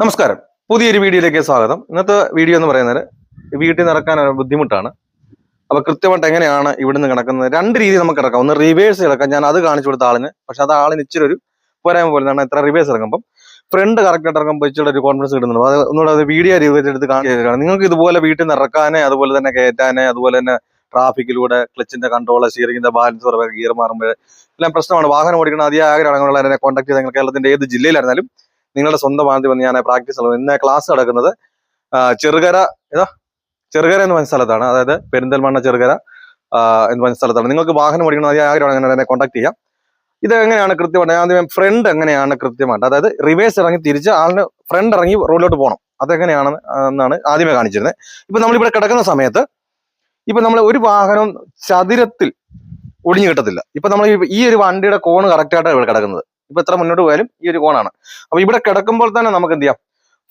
നമസ്കാരം. പുതിയൊരു വീഡിയോയിലേക്ക് സ്വാഗതം. ഇന്നത്തെ വീഡിയോ എന്ന് പറയുന്നത് വീട്ടിൽ നടക്കാൻ ബുദ്ധിമുട്ടാണ്. അപ്പൊ കൃത്യമായിട്ട് എങ്ങനെയാണ് ഇവിടുന്ന് കിടക്കുന്നത്? രണ്ട് രീതി നമുക്ക് കിടക്കാം. ഒന്ന് റിവേഴ്സ് കിടക്കാം. ഞാൻ അത് കാണിച്ചു കൊടുത്ത ആളിന്. പക്ഷെ അത് ആളിന് ഇച്ചിരി ഒരു പോരായ്മ പോലെ തന്നെ എത്ര റിവേഴ്സ് ഇറങ്ങുമ്പോൾ ഫ്രണ്ട് കറക്റ്റ് ആയിട്ട് ഇറങ്ങുമ്പോൾ ഇച്ചിരി ഒരു കോൺഫിഡൻസ് കിട്ടുന്നുണ്ട്. അത് ഒന്നുകൂടെ അത് വീഡിയോ രൂപത്തിലെടുത്ത് കാണിച്ചു നിങ്ങൾക്ക് ഇതുപോലെ വീട്ടിൽ നിന്ന് ഇറക്കാനേ അതുപോലെ തന്നെ കയറ്റാനേ അതുപോലെ തന്നെ ട്രാഫിക്കിലൂടെ ക്ലച്ചിന്റെ കൺട്രോൾ സ്റ്റിയറിംഗിന്റെ ബാലൻസ് കുറവ് ഗിയർ മാറുമ്പോൾ എല്ലാം പ്രശ്നമാണ്. വാഹനം ഓടിക്കണം അതിയായ ആഗ്രഹമുള്ള എന്നെ കോൺടാക്ട് ചെയ്ത് കേരളത്തിന്റെ ഏത് ജില്ലയിലായിരുന്നാലും നിങ്ങളുടെ സ്വന്തം ആദ്യം വന്ന് ഞാൻ പ്രാക്ടീസ് ഉള്ളത് ഇന്ന് ക്ലാസ് നടക്കുന്നത് ചെറുകര ഏതാ? ചെറുകര എന്ന് പറഞ്ഞ സ്ഥലത്താണ്. അതായത് പെരിന്തൽമണ്ണ ചെറുകര എന്ന് പറഞ്ഞ സ്ഥലത്താണ്. നിങ്ങൾക്ക് വാഹനം ഓടിക്കണം ആഗ്രഹം ആഗ്രഹമാണ് എന്നെ കോൺടാക്ട് ചെയ്യാം. ഇത് എങ്ങനെയാണ് കൃത്യമായിട്ട്? ആദ്യം ഫ്രണ്ട് എങ്ങനെയാണ് കൃത്യമായിട്ട്? അതായത് റിവേഴ്സ് ഇറങ്ങി തിരിച്ച് ആളിന് ഫ്രണ്ട് ഇറങ്ങി റോഡിലോട്ട് പോകണം. അതെങ്ങനെയാണ് എന്നാണ് ആദ്യമേ കാണിച്ചിരുന്നത് ഇപ്പൊ നമ്മളിവിടെ കിടക്കുന്ന സമയത്ത് ഇപ്പൊ നമ്മൾ ഒരു വാഹനം ചതുരത്തിൽ ഒടിഞ്ഞു കിട്ടത്തില്ല. ഇപ്പൊ നമ്മൾ ഈ ഒരു വണ്ടിയുടെ കോണ് കറക്റ്റ് ആയിട്ടാണ് ഇവിടെ കിടക്കുന്നത്. ഇപ്പൊ എത്ര മുന്നോട്ട് പോയാലും ഈ ഒരു കോണാണ്. അപ്പൊ ഇവിടെ കിടക്കുമ്പോൾ തന്നെ നമുക്ക് എന്ത് ചെയ്യാം?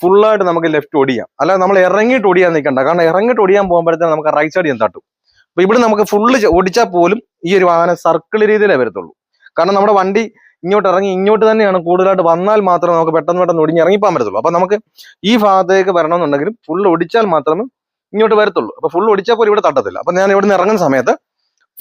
ഫുള്ളായിട്ട് നമുക്ക് ലെഫ്റ്റ് ഓടിയാം അല്ല നമ്മൾ ഇറങ്ങിയിട്ട് ഓടിയാൻ നിൽക്കണ്ട. കാരണം ഇറങ്ങിയിട്ട് ഓടിയാൻ പോകുമ്പോഴത്തേന് നമുക്ക് റൈറ്റ് സൈഡ് ഞാൻ തട്ടും? അപ്പൊ ഇവിടെ നമുക്ക് ഫുള്ള് ഓടിച്ചാൽ പോലും ഈ ഒരു വാഹനം സർക്കിൾ രീതിയിലേ വരത്തുള്ളൂ. കാരണം നമ്മുടെ വണ്ടി ഇങ്ങോട്ട് ഇറങ്ങി ഇങ്ങോട്ട് തന്നെയാണ് കൂടുതലായിട്ട് വന്നാൽ മാത്രമേ നമുക്ക് പെട്ടെന്ന് പെട്ടെന്ന് ഒടിഞ്ഞ് ഇറങ്ങിപ്പോകാൻ പറ്റത്തുള്ളൂ. അപ്പൊ നമുക്ക് ഈ ഭാഗത്തേക്ക് വരണമെന്നുണ്ടെങ്കിലും ഫുൾ ഓടിച്ചാൽ മാത്രമേ ഇങ്ങോട്ട് വരത്തുള്ളൂ. അപ്പൊ ഫുൾ ഒടിച്ചാൽ പോലും ഇവിടെ തട്ടത്തില്ല. അപ്പൊ ഞാൻ ഇവിടെ നിന്ന് ഇറങ്ങുന്ന സമയത്ത്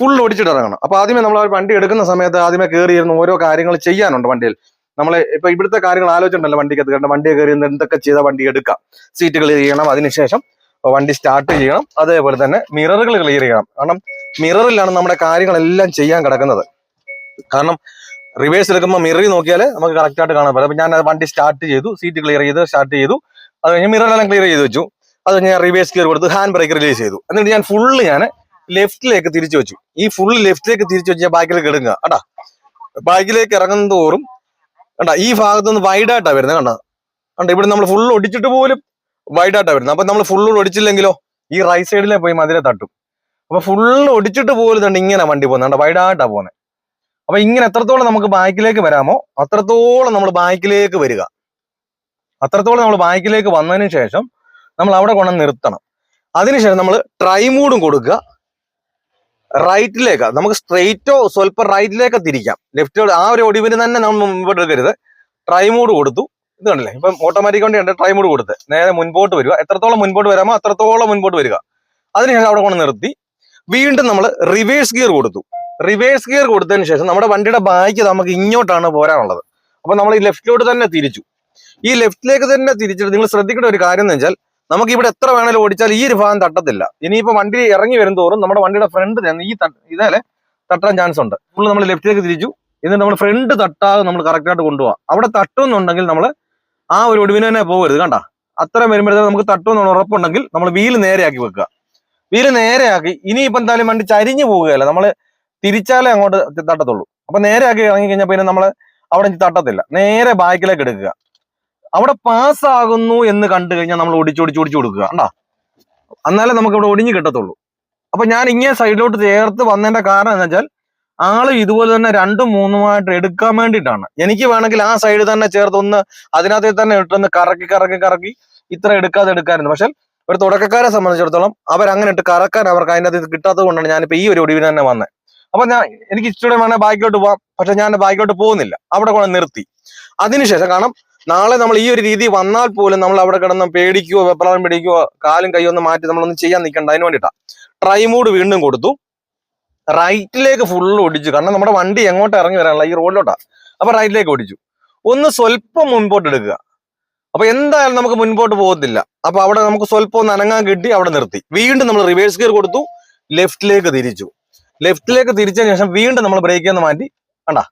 ഫുൾ ഓടിച്ചിട്ട് ഇറങ്ങണം അപ്പൊ ആദ്യമേ നമ്മൾ വണ്ടി എടുക്കുന്ന സമയത്ത് ആദ്യമേ കയറി ഓരോ കാര്യങ്ങൾ ചെയ്യാനുണ്ട് വണ്ടിയിൽ. നമ്മൾ ഇപ്പൊ ഇവിടുത്തെ കാര്യങ്ങൾ ആലോചിച്ചിട്ടുണ്ടല്ലോ വണ്ടിക്കത്ത് കാരണം വണ്ടിയെ കയറി എന്തൊക്കെ ചെയ്ത വണ്ടി എടുക്കാം. സീറ്റുകൾ ചെയ്യണം. അതിനുശേഷം വണ്ടി സ്റ്റാർട്ട് ചെയ്യണം. അതേപോലെ തന്നെ മിററുകൾ ക്ലിയർ ചെയ്യണം. കാരണം മിററിലാണ് നമ്മുടെ കാര്യങ്ങളെല്ലാം ചെയ്യാൻ കിടക്കുന്നത്. കാരണം റിവേഴ്സ് എടുക്കുമ്പോൾ മിററിൽ നോക്കിയാൽ നമുക്ക് കറക്റ്റായിട്ട് കാണാൻ പറ്റും. അപ്പൊ ഞാൻ വണ്ടി സ്റ്റാർട്ട് ചെയ്തു. സീറ്റ് ക്ലിയർ ചെയ്ത് സ്റ്റാർട്ട് ചെയ്തു. അത് കഴിഞ്ഞ് മിററെല്ലാം ക്ലിയർ ചെയ്ത് വെച്ചു. അത് ഞാൻ റിവേഴ്സ് ക്ലിയർ കൊടുത്ത് ഹാൻഡ് ബ്രേക്ക് റിലീസ് ചെയ്തു. എന്നിട്ട് ഞാൻ ഫുള്ള് ഞാൻ ലെഫ്റ്റിലേക്ക് തിരിച്ചു വെച്ചു. ഈ ഫുൾ ലെഫ്റ്റിലേക്ക് തിരിച്ചു വെച്ച് ബാക്കിലേക്ക് എടുക്കുക കേട്ടാ ബാക്കിലേക്ക് ഇറങ്ങുന്ന തോറും കണ്ടാ ഈ ഭാഗത്തുനിന്ന് വൈഡായിട്ടാ വരുന്നത് കണ്ടാ? കണ്ട ഇവിടെ നമ്മൾ ഫുൾ ഒടിച്ചിട്ട് പോലും വൈഡായിട്ടാ വരുന്നത്. അപ്പൊ നമ്മൾ ഫുള്ള് ഒടിച്ചില്ലെങ്കിലോ ഈ റൈറ്റ് സൈഡിലെ പോയി മതിലെ തട്ടും. അപ്പൊ ഫുള്ള് ഒടിച്ചിട്ട് പോലും തന്നെ ഇങ്ങനെ വണ്ടി പോകുന്നത്. കണ്ട വൈഡായിട്ടാ പോകുന്നത്. അപ്പൊ ഇങ്ങനെ എത്രത്തോളം നമുക്ക് ബാക്കിലേക്ക് വരാമോ അത്രത്തോളം നമ്മൾ ബാക്കിലേക്ക് വരിക. അത്രത്തോളം നമ്മൾ ബാക്കിലേക്ക് വന്നതിന് ശേഷം നമ്മൾ അവിടെ കൊണ്ടുവന്ന് നിർത്തണം. അതിനുശേഷം നമ്മൾ ട്രൈ മൂഡും കൊടുക്കുക. റൈറ്റിലേക്ക് നമുക്ക് സ്ട്രെയിറ്റോ സ്വല്പം റൈറ്റിലേക്ക് തിരിക്കാം. ലെഫ്റ്റ് ആ ഒരു ഒടിവിന് തന്നെ നമ്മൾ മുമ്പോട്ട് എടുക്കരുത്. ട്രൈ മൂഡ് കൊടുത്തു. ഇത് കണ്ടില്ലേ? ഇപ്പം ഓട്ടോമാറ്റിക് വണ്ടി ഉണ്ട് ട്രൈ മൂഡ് കൊടുത്ത്. നേരെ മുൻപോട്ട് വരിക. എത്രത്തോളം മുൻപോട്ട് വരാമോ അത്രത്തോളം മുൻപോട്ട് വരിക. അതിനുശേഷം അവിടെ കൊണ്ട് നിർത്തി. വീണ്ടും നമ്മൾ റിവേഴ്സ് ഗിയർ കൊടുത്തു. റിവേഴ്സ് ഗിയർ കൊടുത്തതിന് ശേഷം നമ്മുടെ വണ്ടിയുടെ ബാക്ക് നമുക്ക് ഇങ്ങോട്ടാണ് പോരാനുള്ളത്. അപ്പൊ നമ്മൾ ഈ ലെഫ്റ്റിലോട്ട് തന്നെ തിരിച്ചു. ഈ ലെഫ്റ്റിലേക്ക് തന്നെ തിരിച്ചിട്ട് നിങ്ങൾ ശ്രദ്ധിക്കേണ്ട ഒരു കാര്യം എന്ന് വെച്ചാൽ നമുക്ക് ഇവിടെ എത്ര വേണേലും ഓടിച്ചാൽ ഈ ഒരു ഭാഗം തട്ടത്തില്ല. ഇനിയിപ്പോ വണ്ടി ഇറങ്ങി വരും തോറും നമ്മുടെ വണ്ടിയുടെ ഫ്രണ്ട് ഈ ഇതേ തട്ടാൻ ചാൻസ് ഉണ്ട്. ഫുൾ നമ്മൾ ലെഫ്റ്റിലേക്ക് തിരിച്ചു. എന്നിട്ട് നമ്മൾ ഫ്രണ്ട് തട്ടാതെ നമ്മൾ കറക്റ്റ് ആയിട്ട് കൊണ്ടുപോകാം അവിടെ തട്ടുന്നുണ്ടെങ്കിൽ നമ്മൾ ആ ഒരു ഒടുവിന് തന്നെ പോകരുത് കണ്ട? അത്രയും വരുമ്പോഴത്തേക്ക് നമുക്ക് തട്ടുമെന്നുള്ള ഉറപ്പുണ്ടെങ്കിൽ നമ്മൾ വീൽ നേരെയാക്കി വെക്കുക. വീൽ നേരെയാക്കി ഇനിയിപ്പോ എന്തായാലും വണ്ടി ചരിഞ്ഞു പോവുകയല്ല? നമ്മൾ തിരിച്ചാലേ അങ്ങോട്ട് തട്ടത്തുള്ളൂ. അപ്പൊ നേരെയാക്കി ഇറങ്ങി കഴിഞ്ഞാൽ പിന്നെ നമ്മൾ അവിടെ തട്ടത്തില്ല. നേരെ ബാക്കിലേക്ക് എടുക്കുക. അവിടെ പാസ്സാകുന്നു എന്ന് കണ്ടു കഴിഞ്ഞാൽ നമ്മൾ ഒടിച്ചൊടിച്ച് ഒടിച്ചു കൊടുക്കുക കണ്ടാ? എന്നാലേ നമുക്ക് ഇവിടെ ഒടിഞ്ഞു കിട്ടത്തുള്ളൂ. അപ്പൊ ഞാൻ ഇങ്ങനെ സൈഡിലോട്ട് ചേർത്ത് വന്നതിന്റെ കാരണം എന്ന് വെച്ചാൽ ആൾ ഇതുപോലെ തന്നെ രണ്ടും മൂന്നുമായിട്ട് എടുക്കാൻ വേണ്ടിയിട്ടാണ്. എനിക്ക് വേണമെങ്കിൽ ആ സൈഡ് തന്നെ ചേർത്ത് ഒന്ന് അതിനകത്ത് തന്നെ ഇട്ടൊന്ന് കറക്കി കറക്കി കറക്കി ഇത്ര എടുക്കാതെ എടുക്കാറുണ്ട് പക്ഷെ ഒരു തുടക്കക്കാരെ സംബന്ധിച്ചിടത്തോളം അവരങ്ങനെ ഇട്ട് കറക്കാൻ അവർക്ക് അതിന്റെ അകത്ത് കിട്ടാത്തത് കൊണ്ടാണ് ഞാനിപ്പോ ഈ ഒരു ഒടിവിന് തന്നെ വന്നത് അപ്പൊ ഞാൻ എനിക്ക് ഇച്ചിരി വേണേൽ ബാക്കിലോട്ട് പോവാം. പക്ഷെ ഞാൻ ബാക്കിലോട്ട് പോകുന്നില്ല. അവിടെ കൊണ്ട് നിർത്തി. അതിനുശേഷം കാരണം നാളെ നമ്മൾ ഈ ഒരു രീതി വന്നാൽ പോലും നമ്മൾ അവിടെ കിടന്ന് പേടിക്കുകയോ വെപ്രാളം പിടിക്കുകയോ കാലും കൈയൊന്നും മാറ്റി നമ്മളൊന്നും ചെയ്യാൻ നിൽക്കണ്ട. അതിന് വേണ്ടിയിട്ടാണ് ട്രൈമൂഡ് വീണ്ടും കൊടുത്തു. റൈറ്റിലേക്ക് ഫുള്ള് ഓടിച്ചു. കാരണം നമ്മുടെ വണ്ടി എങ്ങോട്ട് ഇറങ്ങി വരാനുള്ള ഈ റോഡിലോട്ടാണ് അപ്പൊ റൈറ്റിലേക്ക് ഓടിച്ചു. ഒന്ന് സ്വല്പം മുൻപോട്ട് എടുക്കുക. അപ്പൊ എന്തായാലും നമുക്ക് മുൻപോട്ട് പോകത്തില്ല. അപ്പൊ അവിടെ നമുക്ക് സ്വല്പം ഒന്ന് അനങ്ങാൻ കിട്ടി അവിടെ നിർത്തി. വീണ്ടും നമ്മൾ റിവേഴ്സ് ഗിയർ കൊടുത്തു. ലെഫ്റ്റിലേക്ക് തിരിച്ചു. ലെഫ്റ്റിലേക്ക് തിരിച്ചതിന് ശേഷം വീണ്ടും നമ്മൾ ബ്രേക്കിൽ നിന്ന് മാറ്റി കണ്ടാ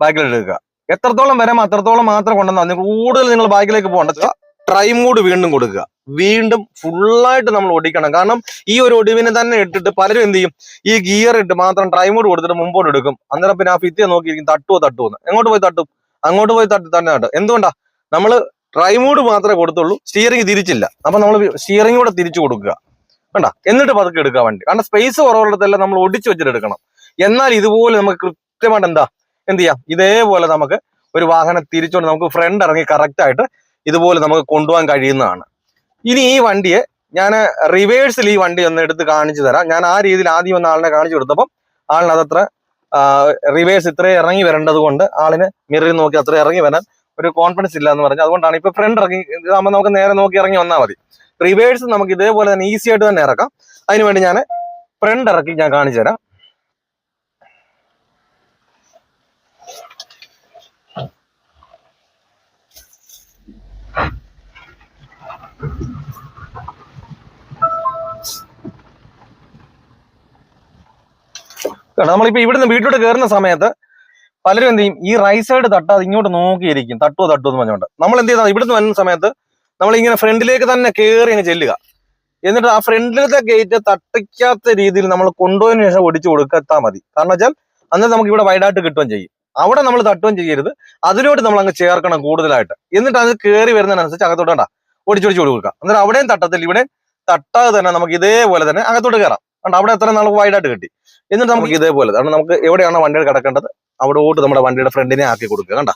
ബാക്കിലോട്ട് എടുക്കുക. എത്രത്തോളം വരാം അത്രത്തോളം മാത്രം കൊണ്ടുവന്നാൽ നിങ്ങൾ കൂടുതൽ നിങ്ങൾ ബാക്കിലേക്ക് പോകേണ്ട. ട്രൈ മൂഡ് വീണ്ടും കൊടുക്കുക. വീണ്ടും ഫുള്ളായിട്ട് നമ്മൾ ഓടിക്കണം. കാരണം ഈ ഒരു ഒടിവിനെ തന്നെ ഇട്ടിട്ട് പലരും എന്ത് ചെയ്യും? ഈ ഗിയർ ഇട്ട് മാത്രം ട്രൈ മൂഡ് കൊടുത്തിട്ട് മുമ്പോട്ട് എടുക്കും. അന്നേരം പിന്നെ ആ ഫിത്തിയെ നോക്കിയിരിക്കും തട്ടുവോ തട്ടുവോ എങ്ങോട്ട് പോയി തട്ടും? അങ്ങോട്ട് പോയി തട്ടി തന്നെ തട്ടും. എന്തുകൊണ്ടാ? നമ്മൾ ട്രൈ മൂഡ് മാത്രമേ കൊടുത്തുള്ളൂ സ്റ്റിയറിംഗ് തിരിച്ചില്ല. അപ്പൊ നമ്മൾ സ്റ്റിയറിംഗ് കൂടെ തിരിച്ചു കൊടുക്കുക. വേണ്ട എന്നിട്ട് പതുക്കെ എടുക്കുക വണ്ടി. കാരണം സ്പേസ് കുറവുള്ളതെല്ലാം നമ്മൾ ഒടിച്ചു വെച്ചിട്ട് എടുക്കണം. എന്നാൽ ഇതുപോലെ നമുക്ക് കൃത്യമായിട്ട് എന്താ? എന്ത് ചെയ്യാം? ഇതേപോലെ നമുക്ക് ഒരു വാഹനം തിരിച്ചുകൊണ്ട് നമുക്ക് ഫ്രണ്ട് ഇറങ്ങി കറക്റ്റ് ആയിട്ട് ഇതുപോലെ നമുക്ക് കൊണ്ടുപോകാൻ കഴിയുന്നതാണ്. ഇനി ഈ വണ്ടിയെ ഞാൻ റിവേഴ്സിൽ ഈ വണ്ടി ഒന്ന് എടുത്ത് കാണിച്ചു തരാം. ഞാൻ ആ രീതിയിൽ ആദ്യം ഒന്ന് ആളിനെ കാണിച്ചു കൊടുത്തപ്പം ആളിന് അതത്ര റിവേഴ്സ് ഇത്രയും ഇറങ്ങി വരേണ്ടത് കൊണ്ട് ആളിന് മിററിൽ നോക്കി അത്ര ഇറങ്ങി വരാൻ ഒരു കോൺഫിഡൻസ് ഇല്ല എന്ന് പറഞ്ഞു. അതുകൊണ്ടാണ് ഇപ്പൊ ഫ്രണ്ട് ഇറങ്ങി ഇതാകുമ്പോൾ നമുക്ക് നേരെ നോക്കി ഇറങ്ങി വന്നാൽ മതി. റിവേഴ്സ് നമുക്ക് ഇതേപോലെ തന്നെ ഈസി ആയിട്ട് തന്നെ ഇറക്കാം. അതിനുവേണ്ടി ഞാൻ ഫ്രണ്ട് ഇറക്കി ഞാൻ കാണിച്ചു തരാം. കാരണം നമ്മളിപ്പോ ഇവിടുന്ന് വീട്ടിലോട്ട് കയറുന്ന സമയത്ത് പലരും എന്ത് ചെയ്യും? ഈ റൈറ്റ് സൈഡ് തട്ടാതെ ഇങ്ങോട്ട് നോക്കിയിരിക്കും. തട്ടുവോ തട്ടുവോ എന്ന് പറഞ്ഞുകൊണ്ട്. നമ്മൾ എന്ത് ചെയ്താൽ ഇവിടുന്ന് വരുന്ന സമയത്ത് നമ്മൾ ഇങ്ങനെ ഫ്രണ്ടിലേക്ക് തന്നെ കയറി അങ്ങ് ചെല്ലുക. എന്നിട്ട് ആ ഫ്രണ്ടിലത്തെ ഗേറ്റ് തട്ടിക്കാത്ത രീതിയിൽ നമ്മൾ കൊണ്ടുപോയതിനു ശേഷം ഒടിച്ചു കൊടുക്കത്താ മതി. കാരണം വെച്ചാൽ അന്നേരം നമുക്ക് ഇവിടെ വൈഡായിട്ട് കിട്ടുകയും ചെയ്യും. അവിടെ നമ്മൾ തട്ടുകയും ചെയ്യരുത്. അതിലോട്ട് നമ്മൾ അങ്ങ് ചേർക്കണം കൂടുതലായിട്ട്. എന്നിട്ട് അത് കയറി വരുന്നതിനനുസരിച്ച് അകത്തോട്ട് കണ്ട ഒടിച്ചൊടിച്ച് കൊടുക്കുക അന്നേരം അവിടെയും തട്ടത്തില്ല ഇവിടെ തട്ടാതെ തന്നെ നമുക്ക് ഇതേപോലെ തന്നെ അകത്തോട്ട് കയറാം കാരണം അവിടെ എത്ര നമുക്ക് വൈഡായിട്ട് കിട്ടി. എന്നിട്ട് നമുക്ക് ഇതേപോലെ കാരണം നമുക്ക് എവിടെയാണോ വണ്ടിയുടെ കിടക്കേണ്ടത് അവിടെ ഓട്ട് നമ്മുടെ വണ്ടിയുടെ ഫ്രണ്ടിനെ ആക്കി കൊടുക്കുക. കണ്ട?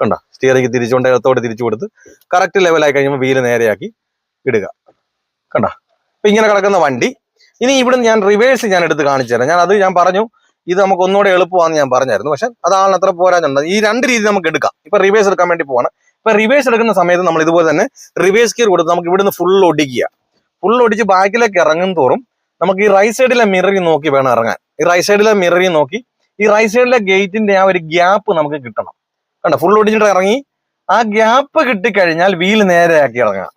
കണ്ട? സ്റ്റിയറിംഗ് തിരിച്ചുകൊണ്ട് ഇടത്തോടെ തിരിച്ചു കൊടുത്ത് കറക്റ്റ് ലെവലായി കഴിയുമ്പോൾ വീൽ നേരെയാക്കി ഇടുക. കണ്ട? അപ്പൊ ഇങ്ങനെ കിടക്കുന്ന വണ്ടി. ഇനി ഇവിടുന്ന് ഞാൻ റിവേഴ്സ് ഞാൻ എടുത്ത് കാണിച്ചു തരാം. ഞാൻ അത് ഞാൻ പറഞ്ഞു ഇത് നമുക്ക് ഒന്നുകൂടെ എളുപ്പമാണെന്ന് ഞാൻ പറഞ്ഞായിരുന്നു. പക്ഷെ അതാണ് അത്ര പോരാഞ്ഞുണ്ട് ഈ രണ്ട് രീതി നമുക്ക് എടുക്കാം. ഇപ്പൊ റിവേഴ്സ് എടുക്കാൻ വേണ്ടി പോവാണ്. ഇപ്പൊ റിവേഴ്സ് എടുക്കുന്ന സമയത്ത് നമ്മൾ ഇതുപോലെ തന്നെ റിവേഴ്സ് ഗിയർ കൊടുത്ത് നമുക്ക് ഇവിടുന്ന് ഫുൾ ഒടിക്കുക. ഫുൾ ഒടിച്ച് ബാക്കിലേക്ക് ഇറങ്ങും തോറും നമുക്ക് ഈ റൈറ്റ് സൈഡിലെ മിററി നോക്കി വേണം ഇറങ്ങാൻ. ഈ റൈറ്റ് സൈഡിലെ മിററി നോക്കി ഈ റൈറ്റ് സൈഡിലെ ഗേറ്റിന്റെ ആ ഒരു ഗ്യാപ്പ് നമുക്ക് കിട്ടണം. കണ്ടോ? ഫുൾ ഒടിച്ചിട്ട് ഇറങ്ങി. ആ ഗ്യാപ്പ് കിട്ടിക്കഴിഞ്ഞാൽ വീൽ നേരെയാക്കി ഇറങ്ങാം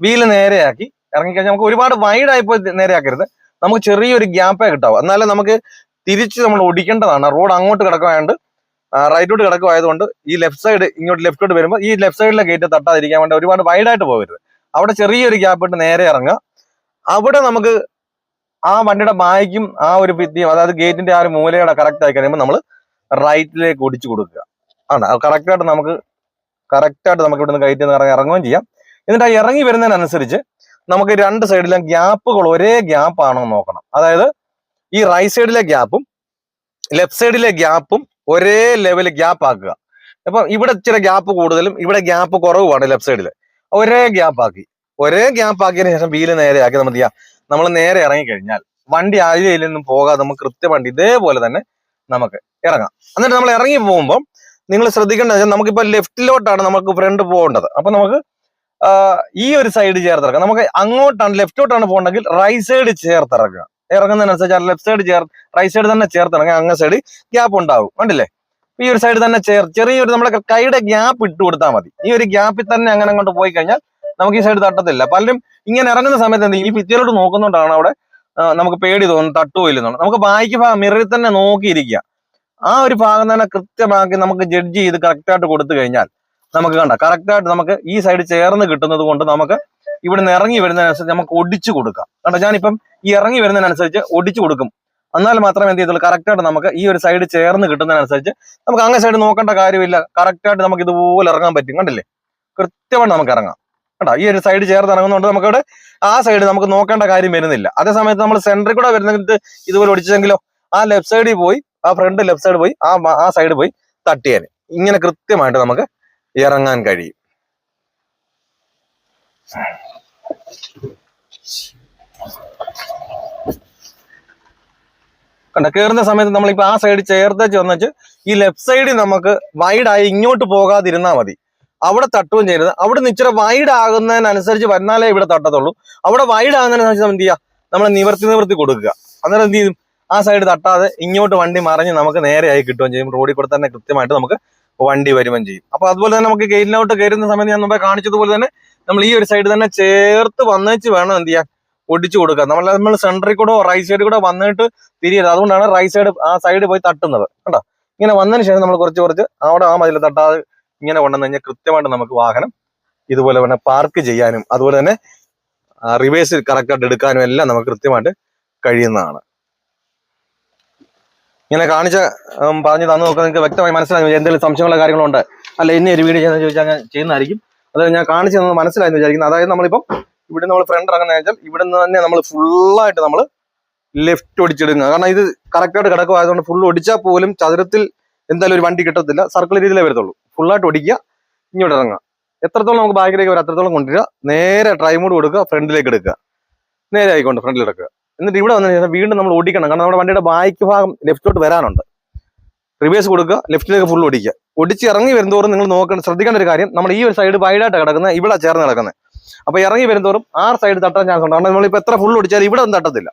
വീൽ നേരെയാക്കി ഇറങ്ങിക്കഴിഞ്ഞാൽ നമുക്ക് ഒരുപാട് വൈഡ് ആയിപ്പോ നേരെയാക്കരുത്. നമുക്ക് ചെറിയൊരു ഗ്യാപ്പേ കിട്ടാവും. എന്നാലേ നമുക്ക് തിരിച്ച് നമ്മൾ ഒടിക്കേണ്ടതാണ്. റോഡ് അങ്ങോട്ട് കിടക്കുവായതുകൊണ്ട് റൈറ്റോട്ട് കിടക്കുമായതുകൊണ്ട് ഈ ലെഫ്റ്റ് സൈഡ് ഇങ്ങോട്ട് ലെഫ്റ്റോട്ട് വരുമ്പോൾ ഈ ലെഫ്റ്റ് സൈഡിലെ ഗേറ്റ് തട്ടാതിരിക്കാൻ വേണ്ടി ഒരുപാട് വൈഡായിട്ട് പോകരുത്. അവിടെ ചെറിയൊരു ഗ്യാപ്പ് ഇട്ട് നേരെ ഇറങ്ങുക. അവിടെ നമുക്ക് ആ വണ്ടിയുടെ ബായ്ക്കും ആ ഒരു ഭിത്തിയും അതായത് ഗേറ്റിന്റെ ആ ഒരു മൂലയുടെ കറക്റ്റ് ആയി കഴിയുമ്പോൾ നമ്മൾ റൈറ്റിലേക്ക് ഓടിച്ചു കൊടുക്കുക. ആണ്. കറക്റ്റായിട്ട് നമുക്ക് കറക്റ്റായിട്ട് നമുക്ക് ഇവിടുന്ന് കയറ്റി ഇറങ്ങി ഇറങ്ങുകയും ചെയ്യാം. എന്നിട്ട് ആ ഇറങ്ങി വരുന്നതിനനുസരിച്ച് നമുക്ക് രണ്ട് സൈഡിലും ഗ്യാപ്പുകൾ ഒരേ ഗ്യാപ്പ് ആണോ നോക്കണം. അതായത് ഈ റൈറ്റ് സൈഡിലെ ഗ്യാപ്പും ലെഫ്റ്റ് സൈഡിലെ ഗ്യാപ്പും ഒരേ ലെവൽ ഗ്യാപ്പ് ആക്കുക. അപ്പൊ ഇവിടെ ചില ഗ്യാപ്പ് കൂടുതലും ഇവിടെ ഗ്യാപ്പ് കുറവുമാണ് ലെഫ്റ്റ് സൈഡിൽ ഒരേ ഗ്യാപ്പ് ആക്കി. ഒരേ ഗ്യാപ്പ് ആക്കിയതിനു ശേഷം വീൽ നേരെ ആക്കി നമ്മൾ ചെയ്യാം? നമ്മൾ നേരെ ഇറങ്ങിക്കഴിഞ്ഞാൽ വണ്ടി ആഴ്ചയിൽ നിന്നും പോകാതെ നമുക്ക് കൃത്യമായിട്ട് ഇതേപോലെ തന്നെ നമുക്ക് ഇറങ്ങാം. എന്നിട്ട് നമ്മൾ ഇറങ്ങി പോകുമ്പോൾ നിങ്ങൾ ശ്രദ്ധിക്കേണ്ടത് വെച്ചാൽ നമുക്കിപ്പോ ലെഫ്റ്റിലോട്ടാണ് നമുക്ക് ഫ്രണ്ട് പോകേണ്ടത്. അപ്പൊ നമുക്ക് ഈ ഒരു സൈഡ് ചേർത്തിറക്കാം. നമുക്ക് അങ്ങോട്ടാണ് ലെഫ്റ്റിലോട്ടാണ് പോകേണ്ടെങ്കിൽ റൈറ്റ് സൈഡ് ചേർത്തിറക്കുക. ഇറങ്ങുന്നതിനനുസരിച്ച് ലെഫ്റ്റ് സൈഡ് ചേർ റൈറ്റ് സൈഡ് തന്നെ ചേർത്തിറങ്ങുക അങ്ങ് സൈഡ് ഗ്യാപ്പ് ഉണ്ടാവും. കണ്ടില്ലേ? ഈ ഒരു സൈഡ് തന്നെ ചേർ ചെറിയൊരു നമ്മുടെ കൈയുടെ ഗ്യാപ്പ് ഇട്ട് കൊടുത്താൽ മതി. ഈ ഒരു ഗ്യാപ്പിൽ തന്നെ അങ്ങനെ അങ്ങോട്ട് പോയി കഴിഞ്ഞാൽ നമുക്ക് ഈ സൈഡ് തട്ടത്തില്ല. പലരും ഇങ്ങനെ ഇറങ്ങുന്ന സമയത്ത് എന്ത് ചെയ്യും? ഈ ഭിത്തിയിലോട്ട് നോക്കുന്നോണ്ടാണ് അവിടെ നമുക്ക് പേടി തോന്നുന്നു തട്ടുമോ ഇല്ലെന്നുള്ളത് നമുക്ക് ബാക്കി ഭാഗം മിററിൽ തന്നെ നോക്കിയിരിക്കുക. ആ ഒരു ഭാഗം തന്നെ കൃത്യമാക്കി നമുക്ക് ജഡ്ജ് ചെയ്ത് കറക്റ്റായിട്ട് കൊടുത്തു കഴിഞ്ഞാൽ നമുക്ക് കണ്ട. കറക്റ്റായിട്ട് നമുക്ക് ഈ സൈഡ് ചേർന്ന് കിട്ടുന്നത് കൊണ്ട് നമുക്ക് ഇവിടുന്ന് ഇറങ്ങി വരുന്നതിനനുസരിച്ച് നമുക്ക് ഒടിച്ചു കൊടുക്കാം. കണ്ടോ? ഞാനിപ്പം ഈ ഇറങ്ങി വരുന്നതിനനുസരിച്ച് ഒടിച്ചു കൊടുക്കും. എന്നാൽ മാത്രമേ എന്ത് ചെയ്തുള്ളൂ കറക്റ്റായിട്ട് നമുക്ക് ഈ ഒരു സൈഡ് ചേർന്ന് കിട്ടുന്നതിനനുസരിച്ച് നമുക്ക് അങ്ങനെ സൈഡ് നോക്കേണ്ട കാര്യമില്ല. കറക്റ്റായിട്ട് നമുക്ക് ഇതുപോലെ ഇറങ്ങാൻ പറ്റും. കണ്ടില്ലേ? കൃത്യമായിട്ട് നമുക്ക് ഇറങ്ങാം. കേട്ടോ ഈ ഒരു സൈഡ് ചേർന്ന് ഇറങ്ങുന്നതുകൊണ്ട് നമുക്കവിടെ ആ സൈഡ് നമുക്ക് നോക്കേണ്ട കാര്യം വരുന്നില്ല. അതേ സമയത്ത് നമ്മൾ സെന്ററിൽ കൂടെ വരുന്നത് ഇതുപോലെ ഒടിച്ചെങ്കിലോ ആ ലെഫ്റ്റ് സൈഡിൽ പോയി ആ ഫ്രണ്ട് ലെഫ്റ്റ് സൈഡ് പോയി ആ ആ സൈഡ് പോയി തട്ടിയാൽ ഇങ്ങനെ കൃത്യമായിട്ട് നമുക്ക് ഇറങ്ങാൻ കഴിയും. കണ്ട കയറുന്ന സമയത്ത് നമ്മളിപ്പോ ആ സൈഡ് ചേർത്തേച്ച് വന്നിട്ട് ഈ ലെഫ്റ്റ് സൈഡ് നമുക്ക് വൈഡ് ആയി ഇങ്ങോട്ട് പോകാതിരുന്നാൽ മതി. അവിടെ തട്ടുകയും ചെയ്യരുത്. അവിടെ നിന്ന് ഇച്ചിരി വൈഡ് ആകുന്നതിനനുസരിച്ച് വന്നാലേ ഇവിടെ തട്ടത്തുള്ളൂ. അവിടെ വൈഡ് ആകുന്നതിനനുസരിച്ച് എന്ത് ചെയ്യുക നമ്മൾ നിവർത്തി നിവർത്തി കൊടുക്കുക. അന്നേരം എന്ത് ചെയ്യും? ആ സൈഡ് തട്ടാതെ ഇങ്ങോട്ട് വണ്ടി മറിഞ്ഞ് നമുക്ക് നേരെയായി കിട്ടുകയും ചെയ്യും. റോഡിൽ കൂടെ തന്നെ കൃത്യമായിട്ട് നമുക്ക് വണ്ടി വരുമ്പം ചെയ്യും. അപ്പൊ അതുപോലെ തന്നെ നമുക്ക് ഗെയിലിനോട്ട് കയറുന്ന സമയത്ത് ഞാൻ മുമ്പേ കാണിച്ചതുപോലെ തന്നെ നമ്മൾ ഈ ഒരു സൈഡ് തന്നെ ചേർത്ത് വന്നേച്ച് വേണം എന്ത് ചെയ്യാൻ? ഒടിച്ചു കൊടുക്കുക നമ്മൾ നമ്മൾ സെൻട്രിൽ കൂടെ റൈറ്റ് സൈഡിൽ കൂടെ വന്നിട്ട് തിരിയരുത്. അതുകൊണ്ടാണ് റൈറ്റ് സൈഡ് ആ സൈഡ് പോയി തട്ടുന്നത്. കണ്ടോ? ഇങ്ങനെ വന്നതിന് ശേഷം നമ്മൾ കുറച്ച് കുറച്ച് അവിടെ ആ മതിൽ തട്ടാതെ ഇങ്ങനെ കൊണ്ടുവന്ന് കഴിഞ്ഞാൽ കൃത്യമായിട്ട് നമുക്ക് വാഹനം ഇതുപോലെ തന്നെ പാർക്ക് ചെയ്യാനും അതുപോലെ തന്നെ റിവേഴ്സ് കറക്റ്റായിട്ട് എടുക്കാനും എല്ലാം നമുക്ക് കൃത്യമായിട്ട് കഴിയുന്നതാണ്. ഇങ്ങനെ കാണിച്ച് പറഞ്ഞു തന്നു നോക്കാൻ നിങ്ങൾക്ക് വ്യക്തമായി മനസ്സിലായി. എന്തെങ്കിലും സംശയങ്ങളോ കാര്യങ്ങളോ ഉണ്ട്? അല്ല ഇനി ഒരു വീഡിയോ ചെയ്യുന്ന ചോദിച്ചാൽ ഞാൻ ചെയ്യുന്നതായിരിക്കും. അത് ഞാൻ കാണിച്ചു തന്നത് മനസ്സിലായെന്ന് വിചാരിക്കുന്നത് അതായത് നമ്മളിപ്പം ഇവിടെ നമ്മൾ ഫ്രണ്ട് ഇറങ്ങുന്ന വെച്ചാൽ ഇവിടെ നിന്ന് തന്നെ നമ്മൾ ഫുള്ളായിട്ട് നമ്മൾ ലെഫ്റ്റ് ഒടിച്ചിടുക കാരണം ഇത് കറക്റ്റായിട്ട് കിടക്കുക ആയതുകൊണ്ട് ഫുൾ ഒടിച്ചാൽ പോലും ചതുരത്തിൽ എന്തായാലും ഒരു വണ്ടി കിട്ടത്തില്ല. സർക്കിൾ രീതിയിലേ വരത്തുള്ളൂ. ഫുള്ളായിട്ട് ഒടിക്കുക ഇങ്ങോട്ട് ഇറങ്ങുക. എത്രത്തോളം നമുക്ക് ബാക്കിലേക്ക് വരാം അത്രത്തോളം കൊണ്ടുവരിക. നേരെ ട്രൈ മോഡ് കൊടുക്കുക ഫ്രണ്ടിലേക്ക് എടുക്കുക. നേരെ ആയിക്കൊണ്ട് ഫ്രണ്ടിൽ എടുക്കുക എന്നിട്ട് ഇവിടെ വന്നതിന് ശേഷം വീണ്ടും നമ്മൾ ഓടിക്കണം. കാരണം നമ്മുടെ വണ്ടിയുടെ ബാക്ക് ഭാഗം ലെഫ്റ്റോട്ട് വരാനുണ്ട്. റിവേഴ്സ് കൊടുക്കുക ലെഫ്റ്റിലേക്ക് ഫുൾ ഓടിക്കുക. ഒടിച്ച് ഇറങ്ങി വരുന്നതോറും നിങ്ങൾ നോക്കണം ശ്രദ്ധിക്കേണ്ട ഒരു കാര്യം നമ്മൾ ഈ ഒരു സൈഡ് വൈഡായിട്ട് കിടക്കുന്ന ഇവിടെ ചേർന്ന് കിടക്കുന്നത് അപ്പോൾ ഇറങ്ങി വരുന്നതോറും ആ സൈഡ് തട്ടാൻ ചാൻസ് ഉണ്ട്. കാരണം നമ്മളിപ്പോൾ എത്ര ഫുൾ ഓടിച്ചാലും ഇവിടെ ഒന്നും തട്ടത്തില്ല.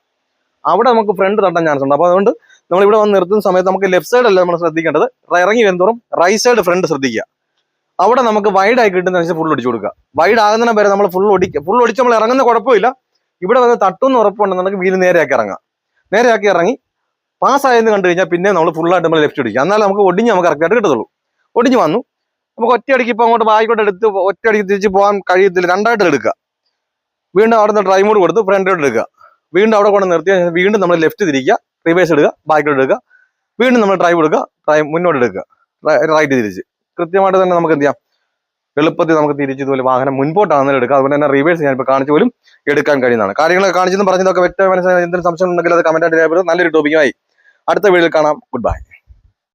അവിടെ നമുക്ക് ഫ്രണ്ട് തട്ടാൻ ചാൻസ് ഉണ്ട്. അപ്പോൾ അതുകൊണ്ട് നമ്മൾ ഇവിടെ വന്ന് നിർത്തുന്ന സമയത്ത് നമുക്ക് ലെഫ്റ്റ് സൈഡ് അല്ല നമ്മൾ ശ്രദ്ധിക്കേണ്ടത്. ഇറങ്ങി വരുന്നതോറും റൈറ്റ് സൈഡ് ഫ്രണ്ട് ശ്രദ്ധിക്കുക. അവിടെ നമുക്ക് വൈഡായി കിട്ടുന്ന വെച്ചാൽ ഫുൾ ഒടിച്ചു കൊടുക്കുക. വൈഡ് ആകുന്ന വരെ നമ്മൾ ഫുൾ ഓടിക്കുക ഫുൾ ഒടിച്ച് നമ്മൾ ഇറങ്ങുന്ന കുഴപ്പമില്ല. ഇവിടെ വന്ന് തട്ടുന്ന ഉറപ്പുണ്ടെന്നുണ്ടെങ്കിൽ വീൽ നേരെയാക്കി ഇറങ്ങാം. നേരെയാക്കി ഇറങ്ങി പാസ്സായെന്ന് കണ്ടു കഴിഞ്ഞാൽ പിന്നെ നമ്മൾ ഫുള്ളായിട്ട് നമ്മൾ ലെഫ്റ്റ് അടിക്കുക എന്നാലും നമുക്ക് ഒടിഞ്ഞ് നമുക്ക് കറക്റ്റായിട്ട് കിട്ടത്തുള്ളൂ. ഒടിഞ്ഞ് വന്നു. നമുക്ക് ഒറ്റയടിക്ക് ഇപ്പോൾ അങ്ങോട്ട് ബായിക്കോട്ട് എടുത്ത് ഒറ്റയടിക്ക് തിരിച്ച് പോകാൻ കഴിയത്തില്ല. രണ്ടായിട്ട് എടുക്കുക. വീണ്ടും അവിടെ നിന്ന് ഡ്രൈവ് മോഡ് കൊടുത്ത് ഫ്രണ്ടിലോട്ട് എടുക്കുക. വീണ്ടും അവിടെ കൊണ്ട് നിർത്തിയ വീണ്ടും നമ്മൾ ലെഫ്റ്റ് തിരിക്കുക. റിവേഴ്സ് എടുക്കുക ബാക്കിലോട്ട് എടുക്കുക. വീണ്ടും നമ്മൾ ഡ്രൈവ് എടുക്കുക ഡ്രൈവ് മുന്നോട്ട് എടുക്കുക. റൈറ്റ് തിരിച്ച്. കൃത്യമായിട്ട് തന്നെ നമുക്ക് എന്ത് ചെയ്യാം? എളുപ്പത്തിൽ നമുക്ക് തിരിച്ച് ഇതുപോലെ വാഹനം മുൻപോട്ടാണെങ്കിലും എടുക്കുക അതുപോലെ തന്നെ റിവേഴ്സ് ഞാനിപ്പോൾ കാണിച്ചു പോലും എടുക്കാൻ കഴിയുന്നതാണ്. കാര്യങ്ങളൊക്കെ കാണിച്ചെന്ന് പറഞ്ഞതൊക്കെ വ്യക്തമായ മനസ്സിലായി. എന്തെങ്കിലും സംശയം ഉണ്ടെങ്കിൽ അത് കമന്റ് ആയിട്ട് രേഖപ്പെടുത്തുക നല്ലൊരു ടോപ്പിക്കുമായി അടുത്ത വീഡിയോയിൽ കാണാം. Good bye